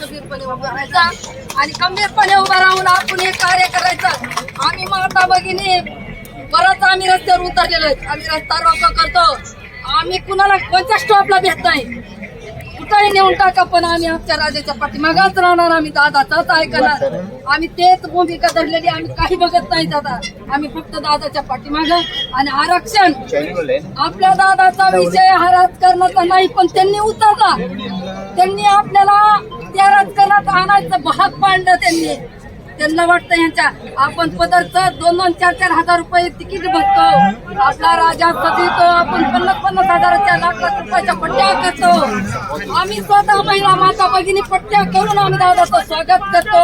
खंबीरपणे उभा राहायचा आणि खंबीरपणे उभा राहून आपण हे कार्य करायचं. आम्ही माता भगिनी परत आम्ही रस्त्यावर उतरलेलो आहेत. आम्ही रस्ता रोको करतो. आम्ही कुणाला कोणत्या स्टॉपला भेट नाही. कुठंही नेऊन टाका पण आम्ही आमच्या राजाच्या पाठीमागाच राहणार. आम्ही दादाचाच ऐकणार. आम्ही तेच भूमिका धरलेली आम्ही काही बघत नाही दादा. आम्ही फक्त दादाच्या पाठीमाग आणि आरक्षण. आपल्या दादाचा विषय हा राजकारणाचा नाही पण त्यांनी उतरला. त्यांनी आपल्याला त्या राजकारणात आणायचं भाग पाडलं त्यांनी. त्यांना वाटतं यांच्या आपण पदार्थ दोन दोन चार चार हजार रुपये तिकीट बघतो आपला राजा सदितो आपण पन्नास पन्नास हजाराच्या लाख लाख रुपयाच्या पट्ट्या करतो. आम्ही स्वतः महिला माता भगिनी पट्ट्या करून आम्ही दादाचं स्वागत करतो.